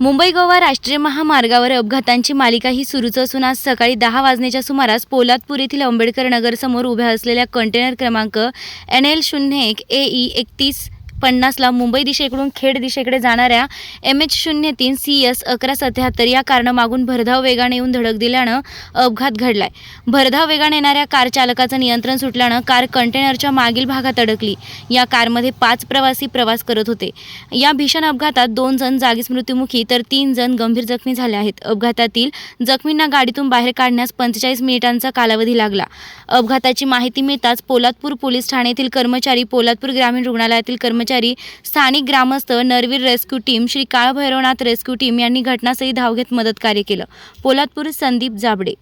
मुंबई गोवा राष्ट्रीय महामार्गावर अपघातांची मालिका ही सुरूच असून आज सकाळी दहा वाजण्याच्या सुमारास पोलादपूर येथील आंबेडकर नगरसमोर उभ्या असलेल्या कंटेनर क्रमांक एन एल शून्य एक ए ई एकतीस पन्नासला मुंबई दिशेकडून खेड दिशेकडे जाणाऱ्या एम एच शून्य तीन सी एस अकरा सत्याहत्तर या कारनं मागून भरधाव वेगाने येऊन धडक दिल्यानं अपघात घडलाय. भरधाव वेगाने येणाऱ्या कार चालकाचं नियंत्रण सुटल्यानं कार कंटेनरच्या मागील भागात अडकली. या कारमध्ये पाच प्रवासी प्रवास करत होते. या भीषण अपघातात दोन जण जागीच मृत्युमुखी तर तीन जण गंभीर जखमी झाले आहेत. अपघातातील जखमींना गाडीतून बाहेर काढण्यास पंचेचाळीस मिनिटांचा कालावधी लागला. अपघाताची माहिती मिळताच पोलादपूर पोलीस ठाण्यातील कर्मचारी पोलादपूर ग्रामीण रुग्णालयातील कर्मचारी स्थानिक ग्रामस्थ Narveer rescue team Shri Kalbhairavnath rescue team यांनी घटनास्थळी धाव घेत मदत कार्य केलं. पोलादपूर संदीप जाबडे.